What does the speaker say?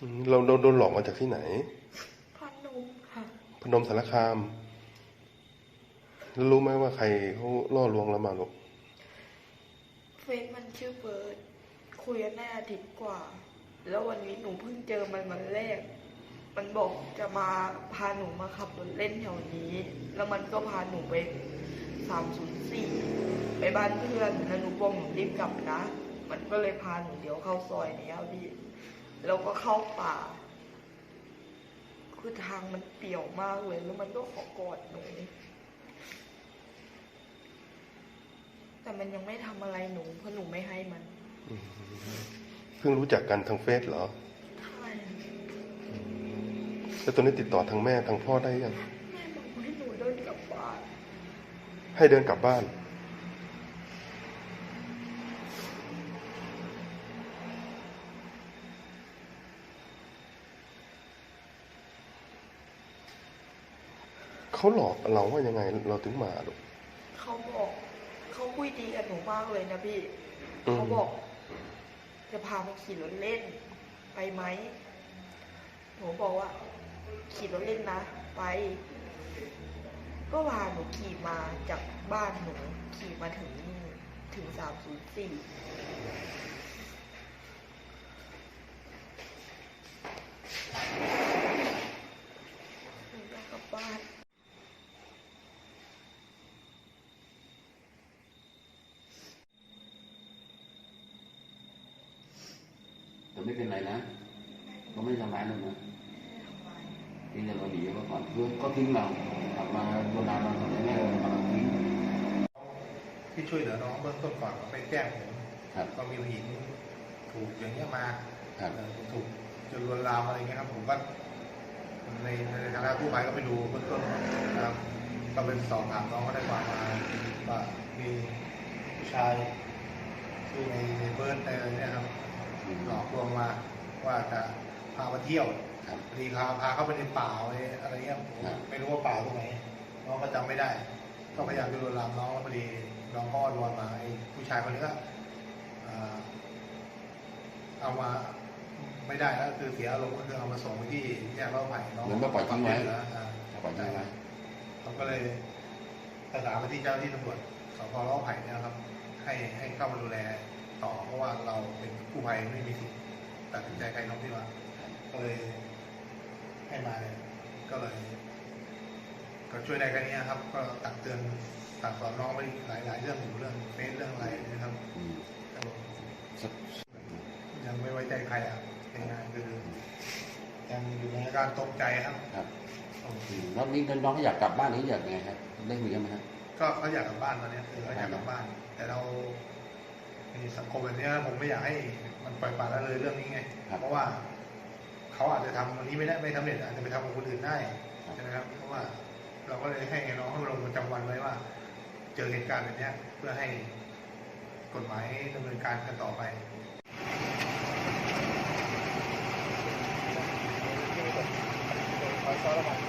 อืมเราโดนโดนหลอกมาจากที่ไหนพันนมค่ะพนมสารคาม แล้วรู้ไหมว่าใครเขาล่อลวงเรามาลูกเฟซมันชื่อเบิร์ดคุยกันได้อาทิตย์กว่า แล้ววันนี้หนูเพิ่งเจอมันวันแรก มันบอกจะมาพาหนูมาขับรถเล่นแถวนี้ แล้วมันก็พาหนูไปสามศูนย์สี่ไปบ้านเพื่อนแล้วหนูบอกหนูรีบกลับนะ มันก็เลยพาหนูเดี๋ยวเข้าซอยนี้ครับพี่ แล้วก็เข้าป่า คือทางมันเปี่ยวมากเลย แล้วมันก็ขอกอดหนู แต่มันยังไม่ทำอะไรหนู เพราะหนูไม่ให้มัน เพิ่งรู้จักกันทางเฟซเหรอ ใช่แล้วตอนนี้ติดต่อทางแม่ทางพ่อได้ยัง แม่บอกให้หนูเดินกลับบ้าน ให้เดินกลับบ้าน เขาหลอกเราว่ายังไงเราถึงมาลูกเขาบอกเขาคุยดีกับหนูมากเลยนะพี่อืมเขาบอก จะพามาขี่รถเล่น ไปไหมหนูบอกว่า ขี่รถเล่นนะไปก็พาหนูขี่มาจากบ้านหนูขี่มาถึงนี่ถึงสามศูนย์สี่หนูอยากกลับบ้าน แต่ไม่เป็นไรนะก็ไม่ทำร้ายเรานะที่เราหนีมาก่อนเพื่อนก็ทิ้งเรากลับมาโบราณเราทำให้เรามาทิ้งที่ช่วยเหลือน้องเบื้องต้นก่อนไปแจ้งผมครับก็มีผู้หญิงถูกอย่างเงี้ยมาครับเอ่อถูกจะลวนลามอะไรเงี้ยครับ ผมก็ในในฐานะผู้ภัยก็ไปดูเบื้องต้นนะครับก็เป็นสอบถามน้องก็ได้ความมาว่ามีผู้ชายที่ในในเบิร์ดใน หลอกลวงมาว่าจะพามาเที่ยวครับพอดีพาพาเข้าไปในป่าไปอะไรเงี้ยผมครับไม่รู้ว่าป่าตรงไหนน้องก็จำไม่ได้ ก็พยายามจะลวนลามน้องแล้วพอดีน้องก็อ้อนวอนมาไอ้ผู้ชายคนนี้ก็อ่าเอามาไม่ได้แล้วคือเสียอารมณ์ก็คือเอามาส่งไปที่แยกเล่าใหม่น้องเหมือนมาปล่อยทิ้งไว้เหลืออ่าถ้าปล่อยทิ้งไว้เขาก็เลยประสานไปที่เจ้าหน้าที่ตำรวจสพเล่าไผ่เนยนะครับ ให้ให้เข้ามาดูแล ต่อ เพราะว่าเราเป็นผู้ภัยไม่มีสิทธิ์ตัดสินใจใครน้องที่ว่าก็เลยให้มาเนี่ยก็เลย ก็ช่วยได้แค่นี้ครับ ก็ตักเตือนตักสอนน้องไปหลายหลายๆเรื่องอยู่เรื่องเฟซเรื่องอะไรนะครับอืมสักยังไม่ไว้ใจใครอะในงานคือยังอยู่ในอาการตกใจครับครับอืมแล้วนี่น้องเขาอยากกลับบ้านหรืออยากยังไงครับได้คุยกันไหมครับก็เขาอยากกลับบ้านตอนเนี้ยคือเขาอยากกลับบ้าน แต่เราใน สังคมแบบเนี้ยผมไม่อยากให้มันปล่อยปละละเลยเรื่องนี้ไง เพราะว่าเขาอาจจะทำวันนี้ไม่ได้ไม่สำเร็จอาจจะไปทำกับคนอื่นได้ใช่ไหมครับเพราะว่า เราก็เลยให้น้องเขาลงประจำวันไว้ว่า เจอเหตุการณ์แบบเนี้ยเพื่อให้กฎหมายดำเนินการกันต่อไปขอซ้อนระหว่าง